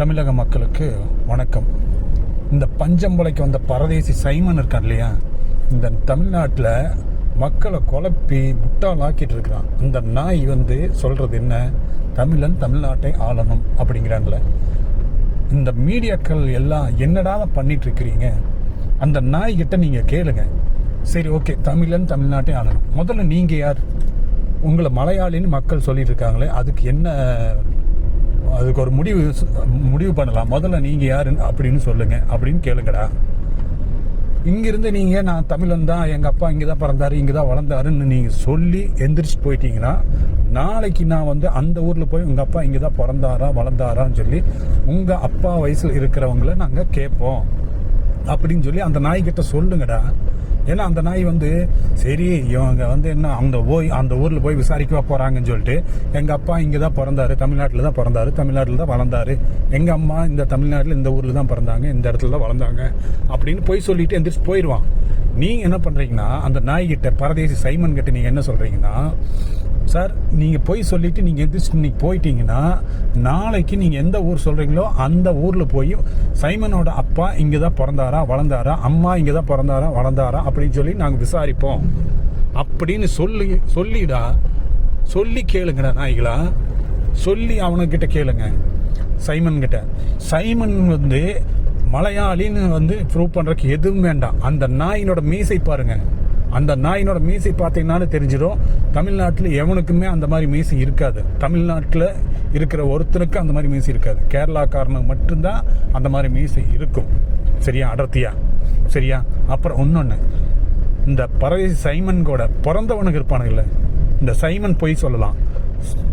தமிழக மக்களுக்கு வணக்கம். இந்த பஞ்சம்பளைக்கு வந்த பரதேசி சைமன் இருக்கான் இல்லையா? இந்த தமிழ்நாட்டில் மக்களை குழப்பி முட்டாளாக்கிட்டு இருக்கிறான். இந்த நாய் வந்து சொல்கிறது என்ன? தமிழன் தமிழ்நாட்டை ஆளணும் அப்படிங்கிறான்ல இந்த மீடியாக்கள் எல்லாம் என்னடா பண்ணிட்டு இருக்கிறீங்க? அந்த நாய்கிட்ட நீங்கள் கேளுங்க. சரி ஓகே தமிழன் தமிழ்நாட்டை ஆளணும். முதல்ல நீங்கள் யார்? உங்களை மலையாளின்னு மக்கள் சொல்லிட்டு இருக்காங்களே அதுக்கு என்ன அதுக்கு ஒரு முடிவு முடிவு பண்ணலாம். முதல்ல நீங்கள் யாருன்னு அப்படின்னு சொல்லுங்கள் அப்படின்னு கேளுங்கடா. இங்கிருந்து நீங்கள் நான் தமிழன் தான் எங்கள் அப்பா இங்கே தான் பிறந்தாரு இங்கே தான் வளர்ந்தாருன்னு நீங்கள் சொல்லி எந்திரிச்சு போயிட்டீங்கன்னா நாளைக்கு நான் வந்து அந்த ஊரில் போய் உங்கள் அப்பா இங்கே தான் பிறந்தாரா வளர்ந்தாரான்னு சொல்லி உங்கள் அப்பா வயசில் இருக்கிறவங்கள நாங்கள் கேட்போம். அப்படின்னு சொல்லி அந்த நாய்கிட்ட சொல்லுங்கடா. ஏன்னா அந்த நாய் வந்து சரி இவங்க வந்து என்ன அந்த போய் அந்த ஊரில் போய் விசாரிக்கவா போகிறாங்கன்னு சொல்லிட்டு எங்கள் அப்பா இங்கே தான் பிறந்தாரு தமிழ்நாட்டில் தான் பிறந்தாரு தமிழ்நாட்டில் தான் வளர்ந்தாரு. எங்கள் அம்மா இந்த தமிழ்நாட்டில் இந்த ஊரில் தான் பிறந்தாங்க இந்த இடத்துல தான் வளர்ந்தாங்க அப்படின்னு போய் சொல்லிட்டு எந்திரிச்சு போயிடுவான் நீங்கள் என்ன பண்ணுறீங்கன்னா அந்த நாய்கிட்ட பரதேசி சைமன் கிட்ட நீங்கள் என்ன சொல்கிறீங்கன்னா சார் நீங்கள் போய் சொல்லிவிட்டு நீங்கள் எந்திரிச்சு இன்னைக்கு போயிட்டீங்கன்னா நாளைக்கு நீங்கள் எந்த ஊர் சொல்கிறீங்களோ அந்த ஊரில் போய் சைமனோட அப்பா இங்கே தான் பிறந்தாரா வளர்ந்தாரா அம்மா இங்கே தான் பிறந்தாரா வளர்ந்தாரா அப்படின்னு சொல்லி நாங்கள் விசாரிப்போம். அப்படின்னு சொல்லி சொல்லிடா சொல்லி கேளுங்கடா நாய்களா. சொல்லி அவனுக்கிட்ட கேளுங்க சைமன்கிட்ட. சைமன் வந்து மலையாளின்னு வந்து ப்ரூவ் பண்ணுறதுக்கு எதுவும் வேண்டாம். அந்த நாயினோட மீசை பாருங்கள் அந்த நாயினோட மீசை பார்த்தீங்கன்னாலே தெரிஞ்சிடும். தமிழ்நாட்டில் எவனுக்குமே அந்த மாதிரி மீசை இருக்காது. தமிழ்நாட்டில் இருக்கிற ஒருத்தனுக்கு அந்த மாதிரி மீசை இருக்காது. கேரளாக்காரனுக்கு மட்டும்தான் அந்த மாதிரி மீசை இருக்கும். சரியா அடர்த்தியா? சரியா? அப்புறம் இன்னொன்று இந்த பரதேசி சைமன் கூட பிறந்தவனுக்கு இருப்பானுங்கள இந்த சைமன் பொய் சொல்லலாம்.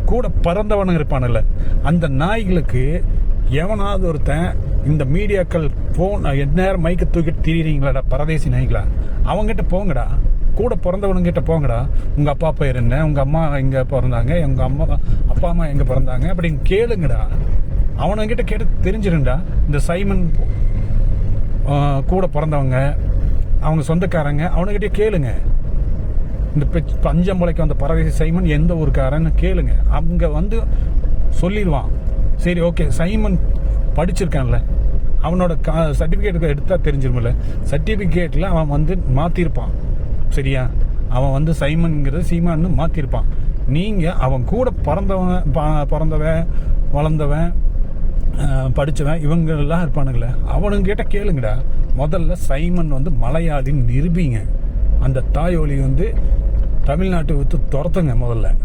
கூட பிறந்தவனுங்க இருப்பானுல்ல அந்த நாய்களுக்கு எவனாவது ஒருத்தன் இந்த மீடியாக்கள் போன் எந்நேரம் மைக்கை தூக்கிட்டு திரியிறீங்களாடா? பரதேசி நாய்களா? அவங்ககிட்ட போங்கடா. கூட பிறந்தவனுங்கிட்ட போங்கடா. உங்கள் அப்பா பேர் என்ன உங்கள் அம்மா எங்கே பிறந்தாங்க. எங்கள் அம்மா அப்பா அம்மா எங்கே பிறந்தாங்க அப்படின்னு கேளுங்கடா. அவனுங்கிட்ட கேட்டு தெரிஞ்சிருண்டா இந்த சைமன் கூட பிறந்தவங்க அவங்க சொந்தக்காரங்க அவனுக்கிட்டே கேளுங்க. இந்த பெச்- பஞ்சம்பளைக்கு வந்த பறவை சைமன் எந்த ஊருக்காரன்னு கேளுங்க. அவங்க வந்து சொல்லிடுவான். சரி ஓகே. சைமன் படிச்சிருக்கான்ல. அவனோட சர்டிஃபிகேட் எடுத்தால் தெரிஞ்சிருமில்ல சர்டிஃபிகேட்டில் அவன் வந்து மாற்றிருப்பான் சரியா? அவன் வந்து சைமன்ங்கிறத சீமான்னு மாற்றிருப்பான் நீங்கள் அவன் கூட பிறந்தவன் ப- பிறந்தவன் வளர்ந்தவன் படித்தவன் படிச்சவன் இருப்பானுங்களே அவனுங்கிட்ட கேளுங்கடா. முதல்ல சைமன் வந்து மலையாளின்னு நிரூபிங்க. அந்த தாயொலி வந்து தமிழ்நாட்டை விட்டு துரத்துங்க முதல்ல.